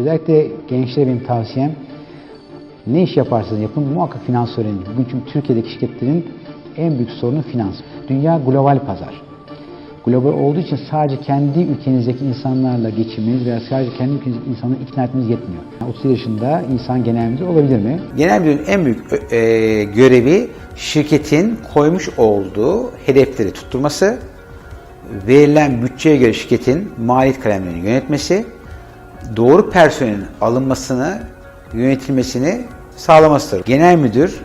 özellikle gençlere benim tavsiyem ne iş yaparsanız yapın muhakkak finans öğrenin. Bugün çünkü Türkiye'deki şirketlerin en büyük sorunu finans. Dünya global pazar. Global olduğu için sadece kendi ülkenizdeki insanlarla geçinmeniz veya sadece kendi ülkenizdeki insanları ikna etmeniz yetmiyor. Yani 30 yaşında insan genel müdür olabilir mi? Genel müdürün en büyük e, görevi şirketin koymuş olduğu hedefleri tutturması, verilen bütçeye göre şirketin maliyet kalemlerini yönetmesi, doğru personelin alınmasını, yönetilmesini sağlamasıdır. Genel müdür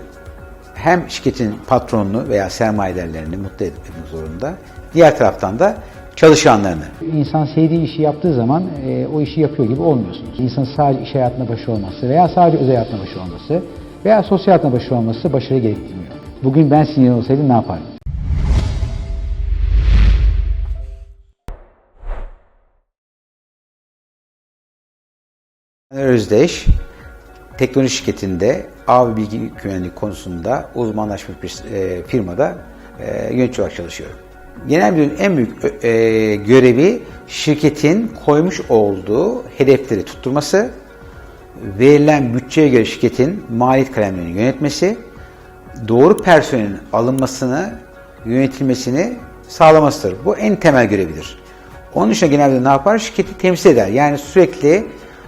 hem şirketin patronunu veya sermayedarlarını mutlu etmek zorunda, diğer taraftan da çalışanlarını. İnsan sevdiği işi yaptığı zaman e, o işi yapıyor gibi olmuyorsunuz. İnsanın sadece iş hayatında başarılı olması veya sadece özel hayatında başarılı olması veya sosyal hayatında başarılı olması başarı gerektirmiyor. Bugün ben sinir olsaydım ne yapardım? Özdeş, teknoloji şirketinde ağ bilgi güvenliği konusunda uzmanlaşmış bir e, firmada e, yönetici olarak çalışıyorum. Genel müdürün en büyük e, görevi şirketin koymuş olduğu hedefleri tutturması, verilen bütçeye göre şirketin maliyet kalemlerini yönetmesi, doğru personelin alınmasını, yönetilmesini sağlamasıdır. Bu en temel görevidir. Onun dışında genelde ne yapar? Şirketi temsil eder. Yani sürekli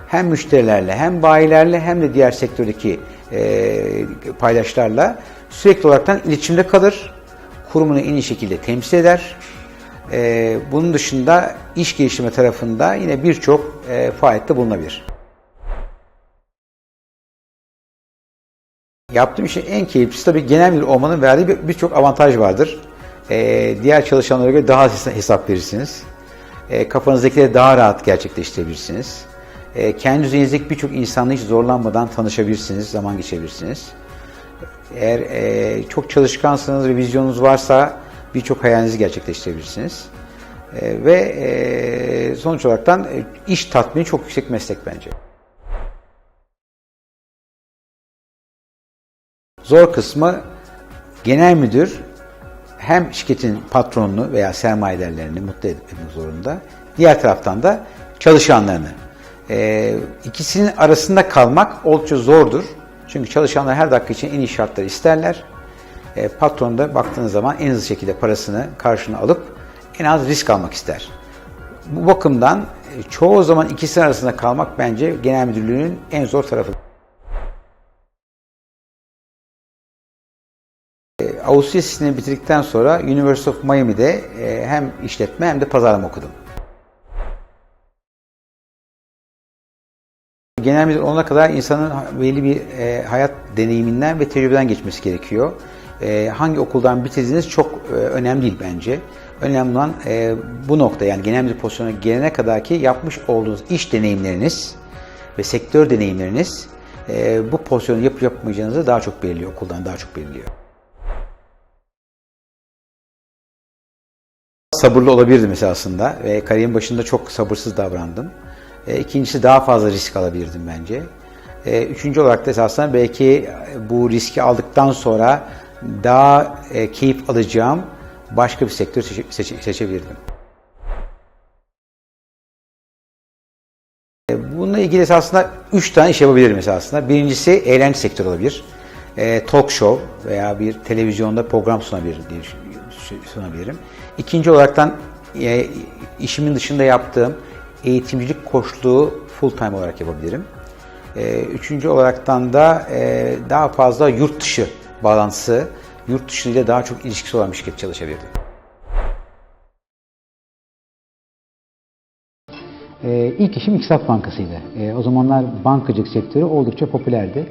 hem müşterilerle hem bayilerle hem de diğer sektördeki e, paydaşlarla sürekli olaraktan iletişimde kalır. Kurumunu en iyi şekilde temsil eder. E, bunun dışında iş geliştirme tarafında yine birçok e, faaliyette bulunabilir. Yaptığım işin en keyiflisi tabii genel müdür olmanın verdiği bir- birçok avantaj vardır. Ee, diğer çalışanlara göre daha hesap verirsiniz. Ee, kafanızdakileri daha rahat gerçekleştirebilirsiniz. Ee, kendi düzeyinizdeki birçok insanla hiç zorlanmadan tanışabilirsiniz, zaman geçirebilirsiniz. Eğer e, çok çalışkansanız ve vizyonunuz varsa birçok hayalinizi gerçekleştirebilirsiniz. Ee, ve e, sonuç olaraktan e, iş tatmini çok yüksek meslek bence. Zor kısmı genel müdür hem şirketin patronunu veya sermayedarlarını mutlu etmek zorunda. Diğer taraftan da çalışanlarını. Ee, ikisinin arasında kalmak oldukça zordur. Çünkü çalışanlar her dakika için en iyi şartları isterler. Ee, patron da baktığınız zaman en hızlı şekilde parasını karşına alıp en az risk almak ister. Bu bakımdan e, çoğu zaman ikisinin arasında kalmak bence genel müdürlüğün en zor tarafı. Ağustos Lisesi'ni bitirdikten sonra University of Miami'de e, hem işletme hem de pazarlama okudum. Genel müdür olana kadar insanın belli bir e, hayat deneyiminden ve tecrübeden geçmesi gerekiyor. E, hangi okuldan bitirdiğiniz çok e, önemli değil bence. Önemli olan e, bu nokta yani genel müdür pozisyonuna gelene kadar ki yapmış olduğunuz iş deneyimleriniz ve sektör deneyimleriniz e, bu pozisyonu yapıp yapmayacağınızı daha çok belirliyor, okuldan daha çok belirliyor. sabırlı olabilirdim mesela aslında ve kariyerin başında çok sabırsız davrandım. E, ikincisi daha fazla risk alabilirdim bence. E, üçüncü olarak da esasında belki bu riski aldıktan sonra daha e, keyif alacağım başka bir sektör seçe- seçe- seçebilirdim. E, Bununla ilgili esasında üç tane iş yapabilirim esasında. Birincisi eğlence sektörü olabilir. E, talk show veya bir televizyonda program sunabilirim diye sunabilirim. İkinci olaraktan e, işimin dışında yaptığım eğitimcilik koçluğu full time olarak yapabilirim. E, üçüncü olaraktan da e, daha fazla yurt dışı bağlantısı, yurt dışı ile daha çok ilişkisi olan bir şirket çalışabilirdim. Ee, ilk işim İktisat Bankası'ydı. Ee, o zamanlar bankacılık sektörü oldukça popülerdi.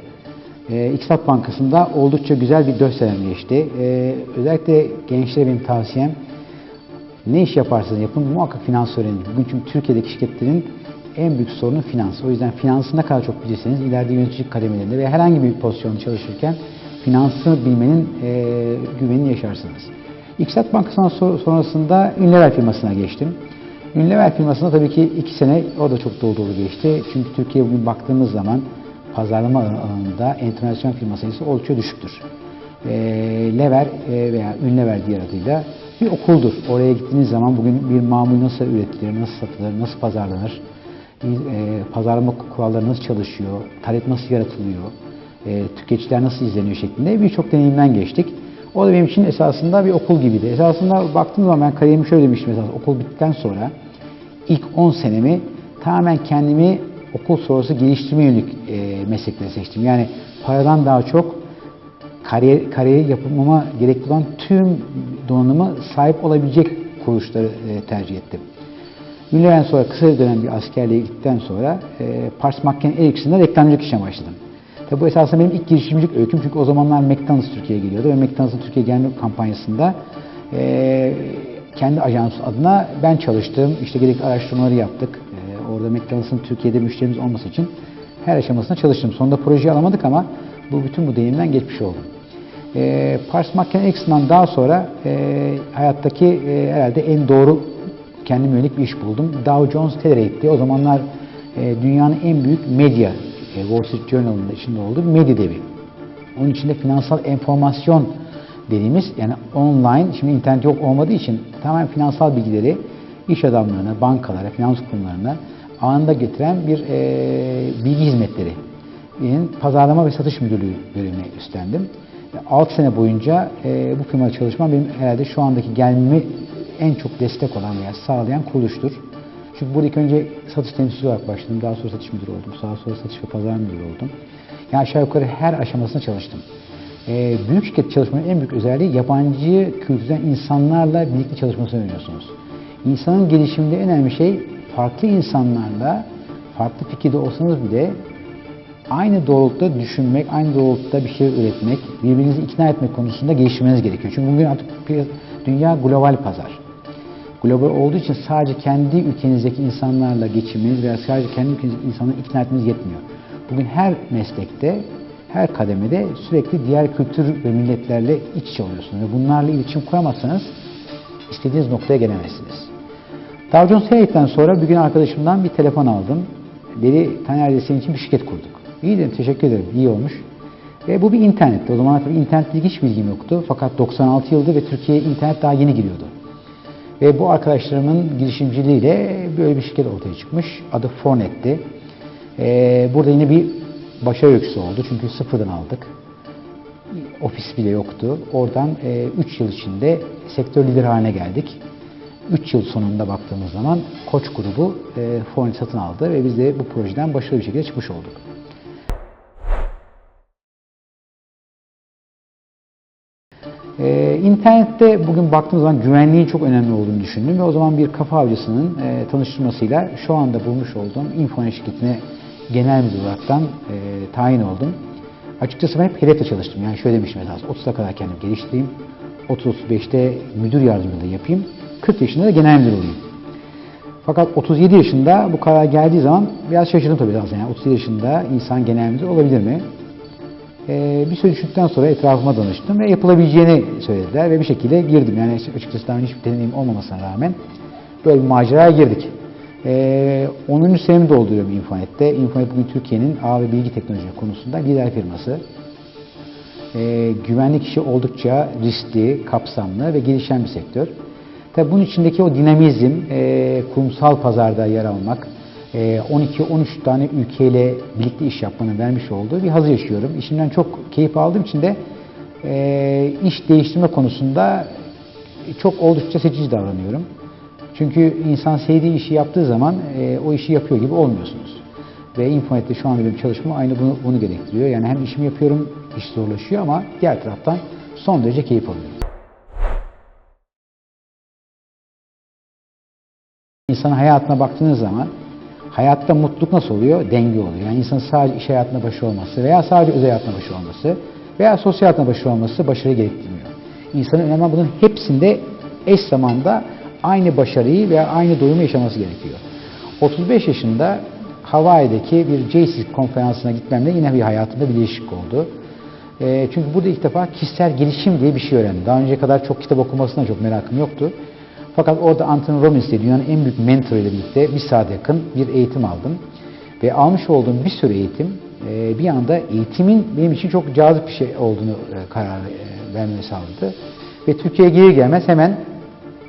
Ee, İktisat Bankası'nda oldukça güzel bir 4 senem geçti. Ee, özellikle gençlere benim tavsiyem ne iş yaparsanız yapın muhakkak finans öğrenin. Bugün çünkü Türkiye'deki şirketlerin en büyük sorunu finans. O yüzden finansı ne kadar çok bilirseniz ileride yönetici kademelerinde veya herhangi bir pozisyonda çalışırken finansı bilmenin e, güvenini yaşarsınız. İktisat Bankası'ndan so- sonrasında Ünlever firmasına geçtim. Ünlever firmasında tabii ki iki sene o da çok dolu dolu geçti. Çünkü Türkiye bugün baktığımız zaman pazarlama alanında enternasyonel firma sayısı oldukça düşüktür. E, Lever e, veya Ünlever diğer adıyla bir okuldur. Oraya gittiğiniz zaman bugün bir mamul nasıl üretilir, nasıl satılır, nasıl pazarlanır, e, pazarlama kuralları nasıl çalışıyor, talep nasıl yaratılıyor, e, tüketiciler nasıl izleniyor şeklinde birçok deneyimden geçtik. O da benim için esasında bir okul gibiydi. Esasında baktığım zaman ben kariyerimi şöyle demiştim esas okul bittikten sonra ilk 10 senemi tamamen kendimi okul sonrası geliştirme yönelik e, meslekleri seçtim. Yani paradan daha çok kariyer, kariyer yapmama gerekli olan tüm donanıma sahip olabilecek kuruluşları e, tercih ettim. Ünlüden sonra kısa dönem bir askerliğe gittikten sonra e, Pars Macken Ericsson'da reklamcılık işe başladım. Tabi bu esasında benim ilk girişimcilik öyküm çünkü o zamanlar McDonald's Türkiye'ye geliyordu ve McDonald's'ın Türkiye gelme kampanyasında e, kendi ajans adına ben çalıştım. İşte gerekli araştırmaları yaptık. E, orada McDonald's'ın Türkiye'de müşterimiz olması için her aşamasında çalıştım. Sonunda projeyi alamadık ama bu bütün bu deneyimden geçmiş oldum. E, Pars Ericsson'dan daha sonra e, hayattaki e, herhalde en doğru kendime yönelik bir iş buldum. Dow Jones Telerate o zamanlar e, dünyanın en büyük medya, e, Wall Street Journal'ın içinde olduğu medya devi. Onun içinde finansal enformasyon dediğimiz yani online, şimdi internet yok olmadığı için tamamen finansal bilgileri iş adamlarına, bankalara, finans kurumlarına anında getiren bir e, bilgi hizmetleri pazarlama ve satış müdürlüğü bölümüne üstlendim. 6 sene boyunca e, bu firmada çalışmam benim herhalde şu andaki gelmemi en çok destek olan veya sağlayan kuruluştur. Çünkü burada ilk önce satış temsilcisi olarak başladım. Daha sonra satış müdürü oldum. Daha sonra satış ve pazar müdürü oldum. Yani aşağı yukarı her aşamasında çalıştım. Ee, büyük şirket çalışmanın en büyük özelliği yabancı kültürden insanlarla birlikte çalışmasını öğreniyorsunuz. İnsanın gelişiminde önemli şey farklı insanlarla farklı fikirde olsanız bile aynı doğrultuda düşünmek, aynı doğrultuda bir şey üretmek, birbirinizi ikna etmek konusunda geliştirmeniz gerekiyor. Çünkü bugün artık dünya global pazar. Global olduğu için sadece kendi ülkenizdeki insanlarla geçiminiz veya sadece kendi ülkenizdeki insanları ikna etmeniz yetmiyor. Bugün her meslekte, her kademede sürekli diğer kültür ve milletlerle iç içe oluyorsunuz. Ve bunlarla iletişim kuramazsanız istediğiniz noktaya gelemezsiniz. Dow Jones sonra bir gün arkadaşımdan bir telefon aldım. Dedi, Taner senin için bir şirket kurduk. İyi dedim, teşekkür ederim, iyi olmuş. Ve bu bir internetti. O zaman tabii internetle hiç bilgim yoktu. Fakat 96 yıldı ve Türkiye'ye internet daha yeni giriyordu. Ve bu arkadaşlarımın girişimciliğiyle böyle bir şirket ortaya çıkmış. Adı Fornet'ti. Ee, burada yine bir başarı öyküsü oldu. Çünkü sıfırdan aldık. Ofis bile yoktu. Oradan 3 yıl içinde sektör lider haline geldik. 3 yıl sonunda baktığımız zaman Koç grubu e, Fornet satın aldı ve biz de bu projeden başarılı bir şekilde çıkmış olduk. Ee, internette bugün baktığımız zaman güvenliğin çok önemli olduğunu düşündüm ve o zaman bir kafa avcısının e, tanıştırmasıyla şu anda bulmuş olduğum Infonet şirketine genel müdür olaraktan e, tayin oldum. Açıkçası ben hep hedefle çalıştım. Yani şöyle demiştim esas 30'a kadar kendimi geliştireyim. 30-35'te müdür yardımcılığı yapayım. 40 yaşında da genel müdür olayım. Fakat 37 yaşında bu karar geldiği zaman biraz şaşırdım tabii aslında. Yani 37 yaşında insan genel müdür olabilir mi? Ee, bir süre düşündükten sonra etrafıma danıştım ve yapılabileceğini söylediler ve bir şekilde girdim. Yani açıkçası daha önce hiçbir deneyim olmamasına rağmen böyle bir maceraya girdik. Ee, 10. senemi dolduruyorum Infonet'te. Infonet bugün Türkiye'nin ağ ve bilgi teknoloji konusunda lider firması. Ee, güvenlik işi oldukça riskli, kapsamlı ve gelişen bir sektör. Tabii bunun içindeki o dinamizm, e, kurumsal pazarda yer almak, 12-13 tane ülkeyle birlikte iş yapmanın vermiş olduğu bir hazı yaşıyorum. İşimden çok keyif aldığım için de e, iş değiştirme konusunda çok oldukça seçici davranıyorum. Çünkü insan sevdiği işi yaptığı zaman e, o işi yapıyor gibi olmuyorsunuz. Ve Infonet'te şu anda benim çalışmam aynı bunu, bunu gerektiriyor. Yani hem işimi yapıyorum, iş zorlaşıyor ama diğer taraftan son derece keyif alıyorum. İnsanın hayatına baktığınız zaman Hayatta mutluluk nasıl oluyor? Denge oluyor. Yani insanın sadece iş hayatında başarılı olması veya sadece özel hayatında başarılı olması veya sosyal hayatında başarılı olması başarı gerektirmiyor. İnsanın önemli bunun hepsinde eş zamanda aynı başarıyı veya aynı doyumu yaşaması gerekiyor. 35 yaşında Hawaii'deki bir JCC konferansına gitmemle yine bir hayatımda bir değişiklik oldu. E, çünkü burada ilk defa kişisel gelişim diye bir şey öğrendim. Daha önce kadar çok kitap okumasına çok merakım yoktu. Fakat orada Anthony Robbins diye dünyanın en büyük mentoru ile birlikte bir saat yakın bir eğitim aldım. Ve almış olduğum bir sürü eğitim e, bir anda eğitimin benim için çok cazip bir şey olduğunu e, karar e, vermemi sağladı. Ve Türkiye'ye gelir gelmez hemen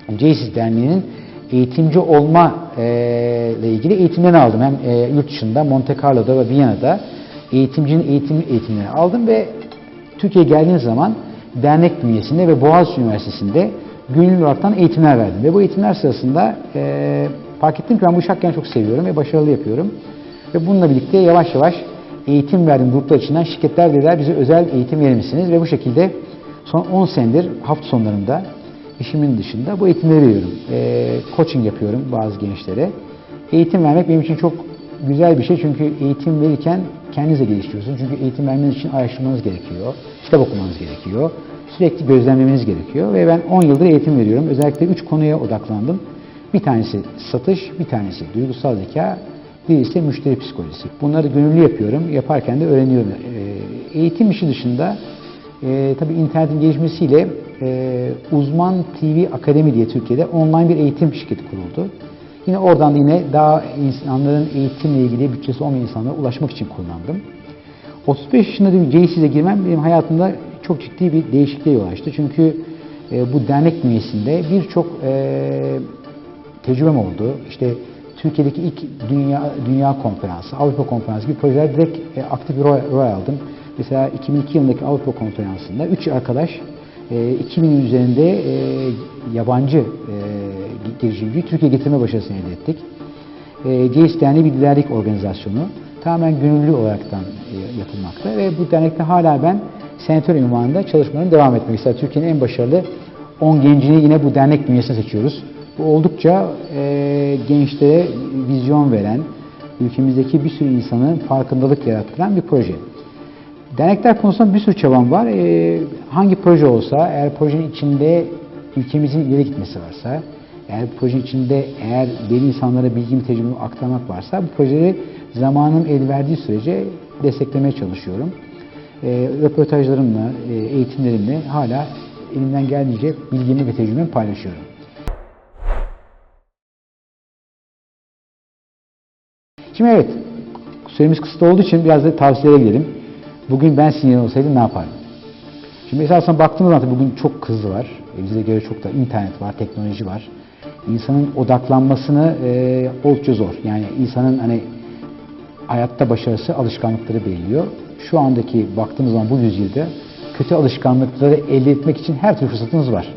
JCS Derneği'nin eğitimci olma ile ilgili eğitimlerini aldım. Hem yurt dışında, Monte Carlo'da ve Viyana'da eğitimcinin eğitim eğitimlerini aldım ve Türkiye'ye geldiğim zaman dernek bünyesinde ve Boğaziçi Üniversitesi'nde gönüllü olaraktan eğitimler verdim. Ve bu eğitimler sırasında e, fark ettim ki ben bu işi hakikaten çok seviyorum ve başarılı yapıyorum. Ve bununla birlikte yavaş yavaş eğitim verdiğim gruplar içinden şirketler dediler bize özel eğitim verir misiniz? Ve bu şekilde son 10 senedir hafta sonlarında işimin dışında bu eğitimleri veriyorum. E, coaching yapıyorum bazı gençlere. Eğitim vermek benim için çok güzel bir şey çünkü eğitim verirken kendinize geliştiriyorsunuz. Çünkü eğitim vermeniz için araştırmanız gerekiyor, kitap okumanız gerekiyor, sürekli gözlemlemeniz gerekiyor ve ben 10 yıldır eğitim veriyorum. Özellikle 3 konuya odaklandım. Bir tanesi satış, bir tanesi duygusal zeka, bir ise müşteri psikolojisi. Bunları gönüllü yapıyorum. Yaparken de öğreniyorum. Ee, eğitim işi dışında e, tabii internetin gelişmesiyle e, Uzman TV Akademi diye Türkiye'de online bir eğitim şirketi kuruldu. Yine oradan da yine daha insanların eğitimle ilgili bütçesi olmayan insanlara ulaşmak için kullandım. 35 yaşında bir JC'de girmem benim hayatımda çok ciddi bir değişikliğe yol açtı. Çünkü e, bu dernek bünyesinde birçok e, tecrübem oldu. İşte Türkiye'deki ilk dünya dünya konferansı, Avrupa konferansı gibi projeler direkt e, aktif bir rol, aldım. Mesela 2002 yılındaki Avrupa konferansında 3 arkadaş e, 2000'in üzerinde e, yabancı e, girişimciyi Türkiye'ye getirme başarısını elde ettik. E, CES Derneği bir liderlik organizasyonu. Tamamen gönüllü olaraktan e, yapılmakta ve bu dernekte hala ben senatör ünvanında çalışmalarına devam etmek istedim. Türkiye'nin en başarılı 10 gencini yine bu dernek bünyesine seçiyoruz. Bu oldukça e, gençlere vizyon veren, ülkemizdeki bir sürü insanın farkındalık yarattıran bir proje. Dernekler konusunda bir sürü çabam var. E, hangi proje olsa, eğer projenin içinde ülkemizin ileri gitmesi varsa, eğer bu projenin içinde eğer belli insanlara bilgimi, tecrübemi aktarmak varsa bu projeleri zamanım el verdiği sürece desteklemeye çalışıyorum. E, röportajlarımla, e, eğitimlerimle hala elimden geldiğince bilgimi ve tecrübemi paylaşıyorum. Şimdi evet, süremiz kısıtlı olduğu için biraz da tavsiyelere gidelim. Bugün ben sinyal olsaydım ne yapardım? Şimdi esasen baktığımız zaman bugün çok hızlı var. E, bize göre çok da internet var, teknoloji var. İnsanın odaklanmasını e, oldukça zor. Yani insanın hani hayatta başarısı alışkanlıkları belirliyor. Şu andaki baktığımız zaman bu yüzyılda kötü alışkanlıkları elde etmek için her türlü fırsatınız var.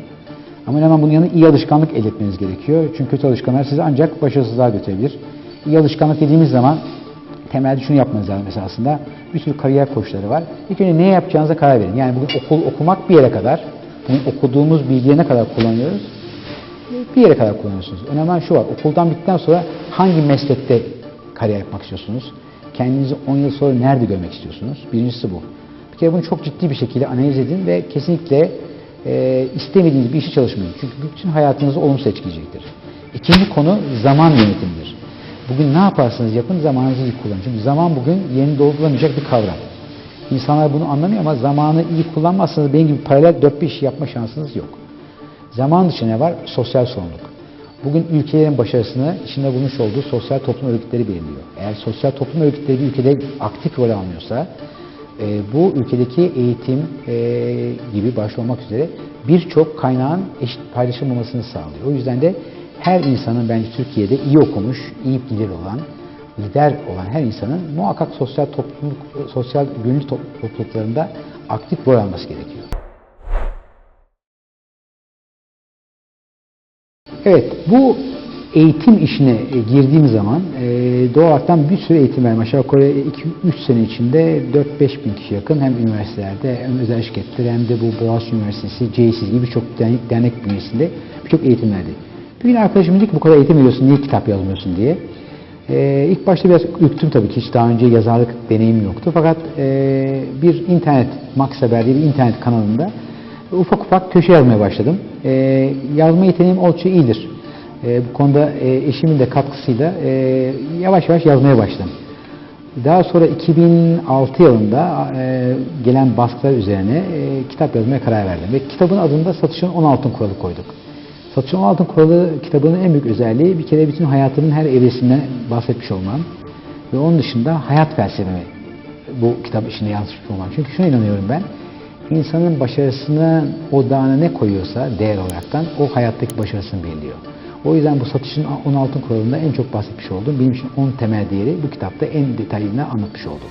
Ama hemen bunun yanında iyi alışkanlık elde etmeniz gerekiyor. Çünkü kötü alışkanlıklar sizi ancak başarısızlığa götürebilir. İyi alışkanlık dediğimiz zaman temelde şunu yapmanız lazım esasında. Bir sürü kariyer koçları var. İlk önce ne yapacağınıza karar verin. Yani bugün okul okumak bir yere kadar, bugün okuduğumuz bilgiye ne kadar kullanıyoruz? Bir yere kadar kullanıyorsunuz. Önemli şu var, okuldan bittikten sonra hangi meslekte kariyer yapmak istiyorsunuz? Kendinizi 10 yıl sonra nerede görmek istiyorsunuz? Birincisi bu. Bir kere bunu çok ciddi bir şekilde analiz edin ve kesinlikle e, istemediğiniz bir işi çalışmayın. Çünkü bütün hayatınızı olumsuz etkileyecektir. İkinci konu zaman yönetimidir. Bugün ne yaparsanız yapın zamanınızı iyi kullanın. Çünkü zaman bugün yeni doldurulamayacak bir kavram. İnsanlar bunu anlamıyor ama zamanı iyi kullanmazsanız benim gibi paralel 4-5 iş yapma şansınız yok. Zaman dışı ne var? Sosyal sorumluluk. Bugün ülkelerin başarısını içinde bulmuş olduğu sosyal toplum örgütleri belirliyor. Eğer sosyal toplum örgütleri bir ülkede aktif rol almıyorsa e, bu ülkedeki eğitim e, gibi başta olmak üzere birçok kaynağın eşit paylaşılmamasını sağlıyor. O yüzden de her insanın bence Türkiye'de iyi okumuş, iyi bilir olan, lider olan her insanın muhakkak sosyal topluluk, sosyal gönüllü topluluklarında aktif rol alması gerekiyor. Evet, bu eğitim işine e, girdiğim zaman e, bir sürü eğitim verdim. Aşağı yukarı 2-3 sene içinde 4-5 bin kişi yakın hem üniversitelerde hem özel şirketler hem de bu Boğaziçi Üniversitesi, JCS gibi birçok dernek, dernek bünyesinde birçok eğitim verdi. Bir gün arkadaşım dedi ki bu kadar eğitim veriyorsun niye kitap yazmıyorsun diye. Ee, ilk başta biraz ürktüm tabii ki hiç daha önce yazarlık deneyim yoktu. Fakat e, bir internet, Max Haber diye bir internet kanalında ufak ufak köşe yazmaya başladım. E, yazma yeteneğim oldukça iyidir. E, bu konuda e, eşimin de katkısıyla e, yavaş yavaş yazmaya başladım. Daha sonra 2006 yılında e, gelen baskılar üzerine e, kitap yazmaya karar verdim. Ve kitabın adında Satışın 16 Kuralı koyduk. Satışın 16 Kuralı kitabının en büyük özelliği bir kere bütün hayatımın her evresinden bahsetmiş olmam. Ve onun dışında hayat felsefemi bu kitap içinde yansıtmış olmam. Çünkü şuna inanıyorum ben. İnsanın başarısını odağına ne koyuyorsa değer olaraktan o hayattaki başarısını belirliyor. O yüzden bu satışın 10 altın kuralında en çok bahsetmiş oldum. Benim için 10 temel değeri bu kitapta en detaylı anlatmış oldum.